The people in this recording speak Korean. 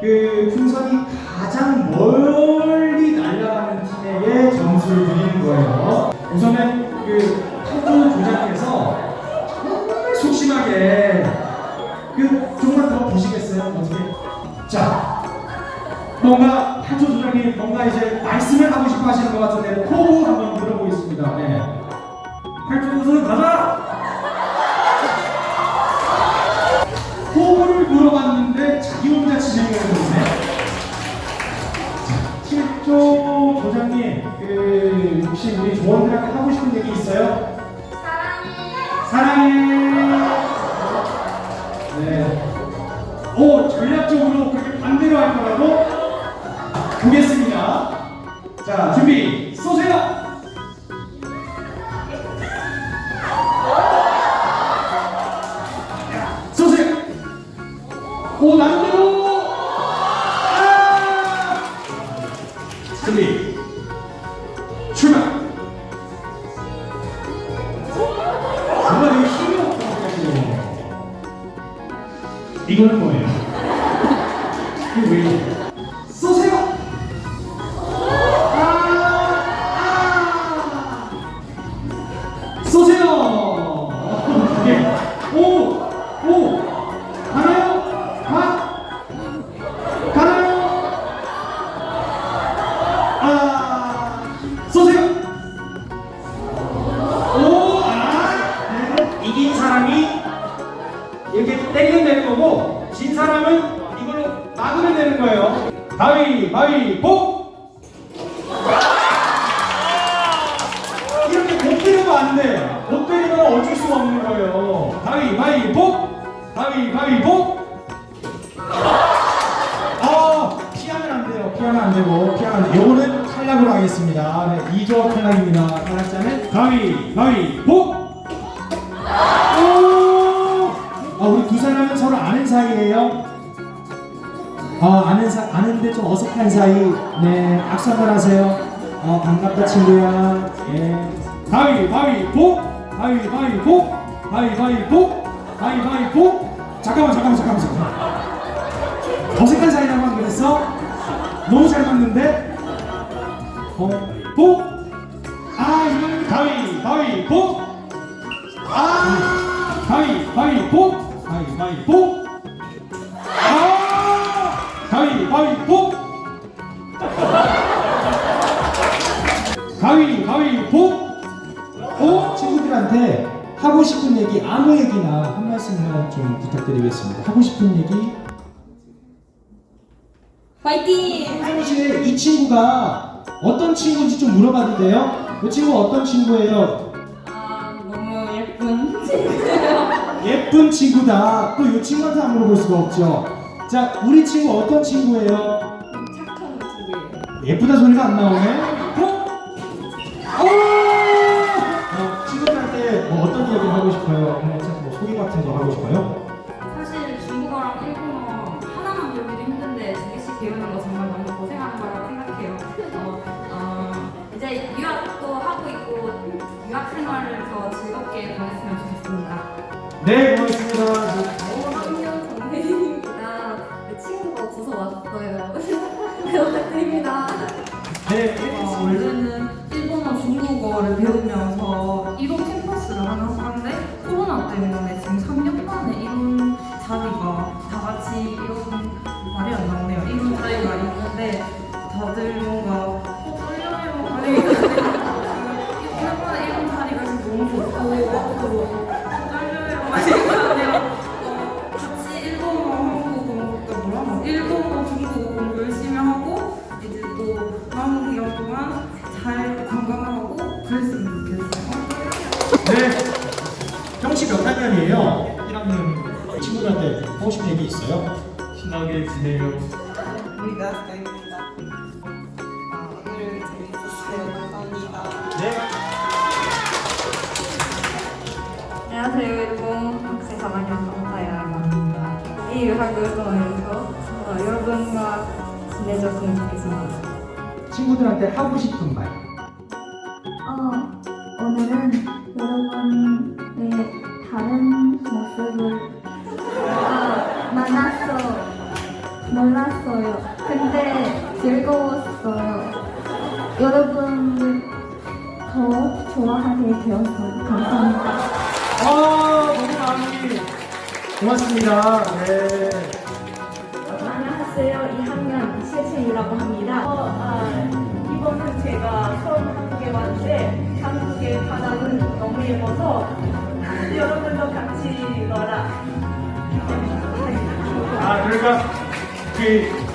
그 풍선이 가장 멀리 날아가는 팀에게 점수를 드리는 거예요. 우선은 그 탄조 조장께서 정말 속심하게 그 조금만 더 보시겠어요? 어떻게? 자, 뭔가 탄조 조장이 뭔가 이제 말씀을 하고 싶어 하시는 것 같은데 호흡 한번 물어보겠습니다. 네. 팔조선 가자! 오, 전략적으로 그렇게 반대로 할 거라고? 보겠습니다. 자, 준비! 쏘세요! 뭐예요? 이게 왜? 이렇게 때리면 되는 거고 진 사람은 이걸로 막으면 되는 거예요. 가위 바위 보! 이렇게 못 때리면 안 돼. 못 때리면 어쩔 수가 없는 거예요. 가위 바위 보! 가위 바위 보! 아, 피하면 안 돼요. 피하면 안 되고, 피하면 안 돼. 요거는 탈락으로 하겠습니다. 네, 2조 탈락입니다. 탈락자는 가위 바위 보! 사이예요. 아, 아는 사, 아는데 좀 어색한 사이. 네, 악수 한번 하세요. 어, 반갑다 친구야. 예. 가위바위보, 가위바위보, 가위바위보, 가위바위 보. 잠깐만, 잠깐만, 잠깐만, 잠깐만. 어색한 사이라고 안 그랬어? 너무 잘 맞는데? 어, 보. 아, 이건 가위바위 보. 아, 가위바위보, 가위바위 보. 가위바위보. 가위바위보. 어? 친구들한테 하고 싶은 얘기 아무 얘기나 한 말씀만 좀 부탁드리겠습니다. 하고 싶은 얘기. 파이팅! 사실 이 친구가 어떤 친구인지 좀 물어봐도 돼요? 이 친구 어떤 친구예요? 아 너무 예쁜 친구예요. 예쁜 친구다. 또 이 친구한테 안 물어볼 수가 없죠. 자, 우리 친구 어떤 친구예요? 착한 친구예요. 예쁘다 소리가 안 나오네. 어? 어! 어, 친구들한테 뭐 어떤 이야기를 하고 싶어요? 뭐, 뭐 소개 같은 거 하고 싶어요? 사실 중국어랑 일본어 하나만 배우기도 힘든데 두 개씩 배우는 거 중국어를 배우면서 이론 캠퍼스를 하나 하는데 코로나 때문에 네. 형씨 몇 학년이에요? 1학년 친구들한테 하고 싶은 얘기 있어요? 신나게 지내요. 우리가 스카이입니다. 아, 오늘 재밌었어요. 감사합니다. 네. 안녕하세요. 일본 학생 4학년 정사야라고 합니다. 이 유학을 통해서 어, 여러분과 친해졌으면 좋겠습니다. 친구들한테 하고 싶은 말. 사람의 다른 모습을 만났어 몰랐어요. 근데 즐거웠어요. 여러분을 더 좋아하게 되었어요. 감사합니다. 아, 너무 마음이 고맙습니다. 네. 안녕하세요. 2학년 최채이라고 합니다. 어, 아, 아, 여러분도 같이 놀아. 아 그러니까 그.